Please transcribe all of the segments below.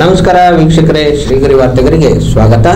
ನಮಸ್ಕಾರ ವೀಕ್ಷಕರೇ, ಶ್ರೀಗರಿ ವಾರ್ತೆಗರಿಗೆ ಸ್ವಾಗತ.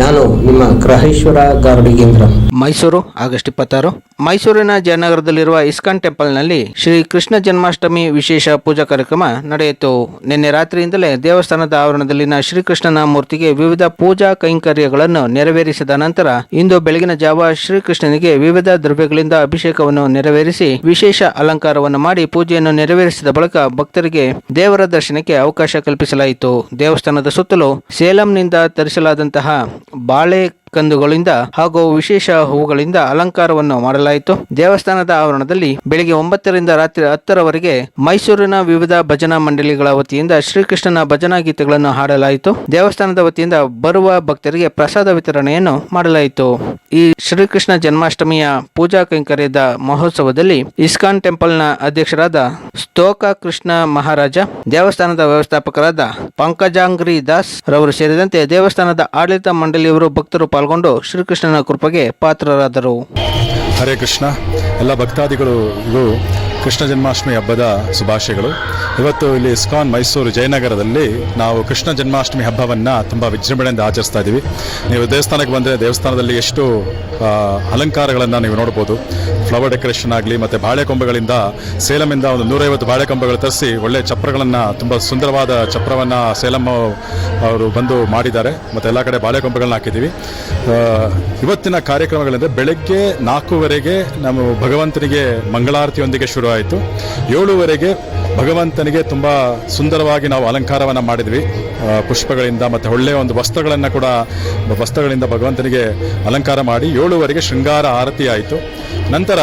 ನಾನು ನಿಮ್ಮ ಗ್ರಹೇಶ್ವರ ಗಾರ್ಡಿಗೇಂದ್ರ ಮೈಸೂರು, ಆಗಸ್ಟ್ ಇಪ್ಪತ್ತಾರು. ಮೈಸೂರಿನ ಜಯನಗರದಲ್ಲಿರುವ ಇಸ್ಕಾನ್ ಟೆಂಪಲ್ನಲ್ಲಿ ಶ್ರೀ ಕೃಷ್ಣ ಜನ್ಮಾಷ್ಟಮಿ ವಿಶೇಷ ಪೂಜಾ ಕಾರ್ಯಕ್ರಮ ನಡೆಯಿತು. ನಿನ್ನೆ ರಾತ್ರಿಯಿಂದಲೇ ದೇವಸ್ಥಾನದ ಆವರಣದಲ್ಲಿನ ಶ್ರೀಕೃಷ್ಣನ ಮೂರ್ತಿಗೆ ವಿವಿಧ ಪೂಜಾ ಕೈಂಕರ್ಯಗಳನ್ನು ನೆರವೇರಿಸಿದ ನಂತರ ಇಂದು ಬೆಳಗಿನ ಜಾವ ಶ್ರೀಕೃಷ್ಣನಿಗೆ ವಿವಿಧ ದ್ರವ್ಯಗಳಿಂದ ಅಭಿಷೇಕವನ್ನು ನೆರವೇರಿಸಿ ವಿಶೇಷ ಅಲಂಕಾರವನ್ನು ಮಾಡಿ ಪೂಜೆಯನ್ನು ನೆರವೇರಿಸಿದ ಬಳಿಕ ಭಕ್ತರಿಗೆ ದೇವರ ದರ್ಶನಕ್ಕೆ ಅವಕಾಶ ಕಲ್ಪಿಸಲಾಯಿತು. ದೇವಸ್ಥಾನದ ಸುತ್ತಲೂ ಸೇಲಂನಿಂದ ತರಿಸಲಾದಂತಹ ಬಾಳೆ ಕಂದುಗಳಿಂದ ಹಾಗೂ ವಿಶೇಷ ಹೂಗಳಿಂದ ಅಲಂಕಾರವನ್ನು ಮಾಡಲಾಯಿತು. ದೇವಸ್ಥಾನದ ಆವರಣದಲ್ಲಿ ಬೆಳಿಗ್ಗೆ ಒಂಬತ್ತರಿಂದ ರಾತ್ರಿ ಹತ್ತರವರೆಗೆ ಮೈಸೂರಿನ ವಿವಿಧ ಭಜನಾ ಮಂಡಳಿಗಳ ವತಿಯಿಂದ ಶ್ರೀಕೃಷ್ಣನ ಭಜನಾ ಗೀತೆಗಳನ್ನು ಹಾಡಲಾಯಿತು. ದೇವಸ್ಥಾನದ ವತಿಯಿಂದ ಬರುವ ಭಕ್ತರಿಗೆ ಪ್ರಸಾದ ವಿತರಣೆಯನ್ನು ಮಾಡಲಾಯಿತು. ಈ ಶ್ರೀಕೃಷ್ಣ ಜನ್ಮಾಷ್ಟಮಿಯ ಪೂಜಾ ಕೈಂಕರ್ಯದ ಮಹೋತ್ಸವದಲ್ಲಿ ಇಸ್ಕಾನ್ ಟೆಂಪಲ್ನ ಅಧ್ಯಕ್ಷರಾದ ಸ್ತೋಕ ಕೃಷ್ಣ ಮಹಾರಾಜ, ದೇವಸ್ಥಾನದ ವ್ಯವಸ್ಥಾಪಕರಾದ ಪಂಕಜಾಂಗ್ರಿ ದಾಸ್ ರವರು ಸೇರಿದಂತೆ ದೇವಸ್ಥಾನದ ಆಡಳಿತ ಮಂಡಳಿಯವರು ಭಕ್ತರು ಪಾಲ್ಗೊಂಡು ಶ್ರೀಕೃಷ್ಣನ ಕೃಪೆಗೆ ಪಾತ್ರರಾದರು. ಹರೇ ಕೃಷ್ಣ. ಎಲ್ಲ ಭಕ್ತಾದಿಗಳಿಗೂ ಕೃಷ್ಣ ಜನ್ಮಾಷ್ಟಮಿ ಹಬ್ಬದ ಶುಭಾಶಯಗಳು. ಇವತ್ತು ಇಲ್ಲಿ ಇಸ್ಕಾನ್ ಮೈಸೂರು ಜಯನಗರದಲ್ಲಿ ನಾವು ಕೃಷ್ಣ ಜನ್ಮಾಷ್ಟಮಿ ಹಬ್ಬವನ್ನು ತುಂಬ ವಿಜೃಂಭಣೆಯಿಂದ ಆಚರಿಸ್ತಾ ಇದ್ದೀವಿ. ನೀವು ದೇವಸ್ಥಾನಕ್ಕೆ ಬಂದರೆ ದೇವಸ್ಥಾನದಲ್ಲಿ ಎಷ್ಟು ಅಲಂಕಾರಗಳನ್ನು ನೀವು ನೋಡ್ಬೋದು. ಫ್ಲವರ್ ಡೆಕೋರೇಷನ್ ಆಗಲಿ ಮತ್ತು ಬಾಳೆಕೊಂಬೆಗಳಿಂದ ಸೇಲಮಿಂದ ಒಂದು ನೂರೈವತ್ತು ಬಾಳೆಕೊಂಬೆಗಳು ತರಿಸಿ ಒಳ್ಳೆ ಚಪ್ರಗಳನ್ನು, ತುಂಬ ಸುಂದರವಾದ ಚಪ್ರವನ್ನು ಸೇಲಂ ಅವರು ಬಂದು ಮಾಡಿದ್ದಾರೆ. ಮತ್ತು ಎಲ್ಲ ಕಡೆ ಬಾಳೆಕೊಂಬೆಗಳನ್ನ ಹಾಕಿದ್ದೀವಿ. ಇವತ್ತಿನ ಕಾರ್ಯಕ್ರಮಗಳೆಂದರೆ ಬೆಳಗ್ಗೆ ನಾಲ್ಕೂವರೆಗೆ ನಾವು ಭಗವಂತನಿಗೆ ಮಂಗಳಾರತಿಯೊಂದಿಗೆ ಶುರುವಾಯಿತು. ಏಳುವರೆಗೆ ಭಗವಂತನಿಗೆ ತುಂಬ ಸುಂದರವಾಗಿ ನಾವು ಅಲಂಕಾರವನ್ನು ಮಾಡಿದ್ವಿ. ಪುಷ್ಪಗಳಿಂದ ಮತ್ತು ಒಳ್ಳೆಯ ಒಂದು ವಸ್ತ್ರಗಳನ್ನು ಕೂಡ, ವಸ್ತ್ರಗಳಿಂದ ಭಗವಂತನಿಗೆ ಅಲಂಕಾರ ಮಾಡಿ ಏಳುವರೆಗೆ ಶೃಂಗಾರ ಆರತಿ ಆಯಿತು. ನಂತರ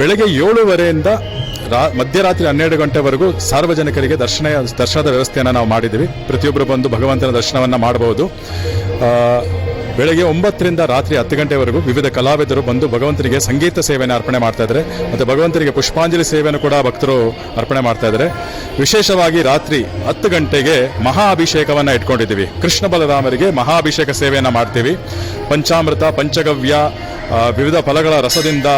ಬೆಳಗ್ಗೆ ಏಳುವರೆಯಿಂದ ರಾ, ಮಧ್ಯರಾತ್ರಿ ಹನ್ನೆರಡು ಗಂಟೆವರೆಗೂ ಸಾರ್ವಜನಿಕರಿಗೆ ದರ್ಶನ, ದರ್ಶನದ ವ್ಯವಸ್ಥೆಯನ್ನು ನಾವು ಮಾಡಿದ್ದೀವಿ ಪ್ರತಿಯೊಬ್ಬರು ಬಂದು ಭಗವಂತನ ದರ್ಶನವನ್ನು ಮಾಡಬಹುದು. ಬೆಳಗ್ಗೆ ಒಂಬತ್ತರಿಂದ ರಾತ್ರಿ ಹತ್ತು ಗಂಟೆವರೆಗೂ ವಿವಿಧ ಕಲಾವಿದರು ಬಂದು ಭಗವಂತನಿಗೆ ಸಂಗೀತ ಸೇವೆಯನ್ನು ಅರ್ಪಣೆ ಮಾಡ್ತಾ ಇದ್ದಾರೆ. ಮತ್ತು ಭಗವಂತನಿಗೆ ಪುಷ್ಪಾಂಜಲಿ ಸೇವೆಯನ್ನು ಕೂಡ ಭಕ್ತರು ಅರ್ಪಣೆ ಮಾಡ್ತಾ ಇದ್ದಾರೆ. ವಿಶೇಷವಾಗಿ ರಾತ್ರಿ ಹತ್ತು ಗಂಟೆಗೆ ಮಹಾ ಅಭಿಷೇಕವನ್ನು ಇಟ್ಕೊಂಡಿದ್ದೀವಿ. ಕೃಷ್ಣ ಬಲರಾಮರಿಗೆ ಮಹಾ ಅಭಿಷೇಕ ಸೇವೆಯನ್ನು ಮಾಡ್ತೀವಿ. ಪಂಚಾಮೃತ, ಪಂಚಗವ್ಯ ವಿವಿಧ ಫಲಗಳ ರಸದಿಂದ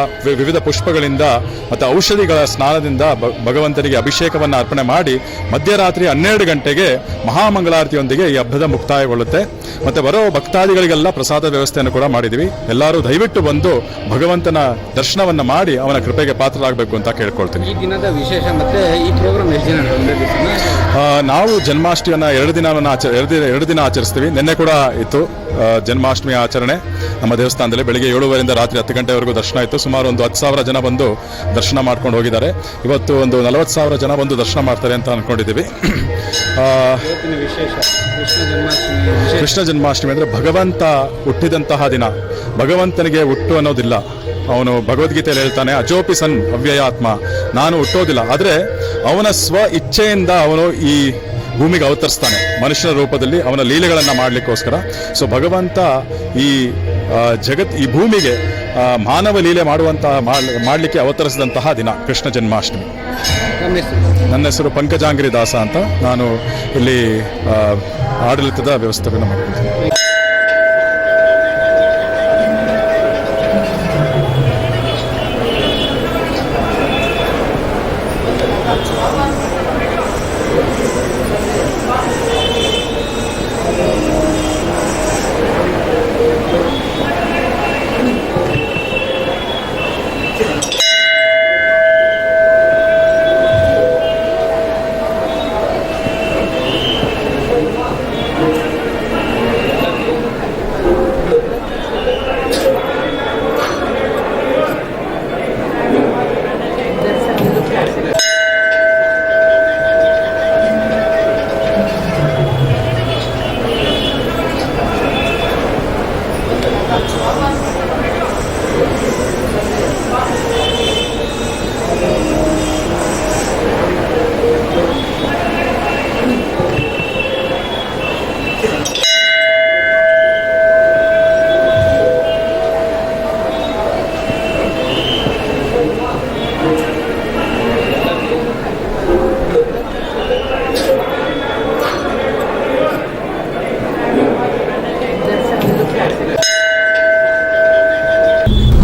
ವಿವಿಧ ಪುಷ್ಪಗಳಿಂದ ಮತ್ತು ಔಷಧಿಗಳ ಸ್ನಾನದಿಂದ ಭಗವಂತನಿಗೆ ಅಭಿಷೇಕವನ್ನು ಅರ್ಪಣೆ ಮಾಡಿ ಮಧ್ಯರಾತ್ರಿ ಹನ್ನೆರಡು ಗಂಟೆಗೆ ಮಹಾಮಂಗಳಾರತಿಯೊಂದಿಗೆ ಈ ಹಬ್ಬದ ಮುಕ್ತಾಯಗೊಳ್ಳುತ್ತೆ. ಮತ್ತು ಬರೋ ಭಕ್ತಾದಿಗಳಿಗೆಲ್ಲ ಪ್ರಸಾದ ವ್ಯವಸ್ಥೆಯನ್ನು ಕೂಡ ಮಾಡಿದ್ದೀವಿ. ಎಲ್ಲರೂ ದಯವಿಟ್ಟು ಬಂದು ಭಗವಂತನ ದರ್ಶನವನ್ನು ಮಾಡಿ ಅವನ ಕೃಪೆಗೆ ಪಾತ್ರರಾಗಬೇಕು ಅಂತ ಕೇಳ್ಕೊಳ್ತೀನಿ. ಈ ದಿನದ ವಿಶೇಷ ಮತ್ತೆ ಈ ಪ್ರೋಗ್ರಾಮ್ ನಾವು ಜನ್ಮಾಷ್ಟಮಿಯನ್ನು ಎರಡು ದಿನ ಆಚರ ಎರಡು ದಿನ ಎರಡು ದಿನ ಆಚರಿಸ್ತೀವಿ. ನಿನ್ನೆ ಕೂಡ ಇತ್ತು ಜನ್ಮಾಷ್ಟಮಿ ಆಚರಣೆ. ನಮ್ಮ ದೇವಸ್ಥಾನದಲ್ಲಿ ಬೆಳಿಗ್ಗೆ ಏಳುವರೆಯಿಂದ ರಾತ್ರಿ ಹತ್ತು ಗಂಟೆವರೆಗೂ ದರ್ಶನ ಇತ್ತು. ಸುಮಾರು ಒಂದು ಹತ್ತು ಸಾವಿರ ಜನ ಬಂದು ದರ್ಶನ ಮಾಡ್ಕೊಂಡು ಹೋಗಿದ್ದಾರೆ. ಇವತ್ತು ಒಂದು ನಲವತ್ತು ಸಾವಿರ ಜನ ಬಂದು ದರ್ಶನ ಮಾಡ್ತಾರೆ ಅಂತ ಅಂದ್ಕೊಂಡಿದ್ದೀವಿ ಕೃಷ್ಣ ಜನ್ಮಾಷ್ಟಮಿ ಅಂದರೆ ಭಗವಂತ ಹುಟ್ಟಿದಂತಹ ದಿನ. ಭಗವಂತನಿಗೆ ಹುಟ್ಟು ಅನ್ನೋದಿಲ್ಲ. ಅವನು ಭಗವದ್ಗೀತೆಯಲ್ಲಿ ಹೇಳ್ತಾನೆ ಅಜೋಪಿ ಸನ್ ಅವ್ಯಯಾತ್ಮ ನಾನು ಹುಟ್ಟೋದಿಲ್ಲ ಆದರೆ ಅವನ ಸ್ವ ಇಚ್ಛೆಯಿಂದ ಅವನು ಈ ಭೂಮಿಗೆ ಅವತರಿಸ್ತಾನೆ. ಮನುಷ್ಯನ ರೂಪದಲ್ಲಿ ಅವನ ಲೀಲೆಗಳನ್ನು ಮಾಡಲಿಕ್ಕೋಸ್ಕರ. ಸೊ ಭಗವಂತ ಈ ಜಗತ್ ಈ ಭೂಮಿಗೆ ಮಾನವ ಲೀಲೆ ಮಾಡುವಂತಹ ಮಾಡಲಿಕ್ಕೆ ಅವತರಿಸಿದಂತಹ ದಿನ ಕೃಷ್ಣ ಜನ್ಮಾಷ್ಟಮಿ. ನನ್ನ ಹೆಸರು. ಪಂಕಜಾಂಗಿರಿ ದಾಸ ಅಂತ ನಾನು ಇಲ್ಲಿ ಆಡಳಿತದ ವ್ಯವಸ್ಥೆಯನ್ನು ಮಾಡ್ಕೊಳ್ತೀನಿ.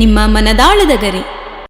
ನಿಮ್ಮ ಮನದಾಳದ ಗರಿ.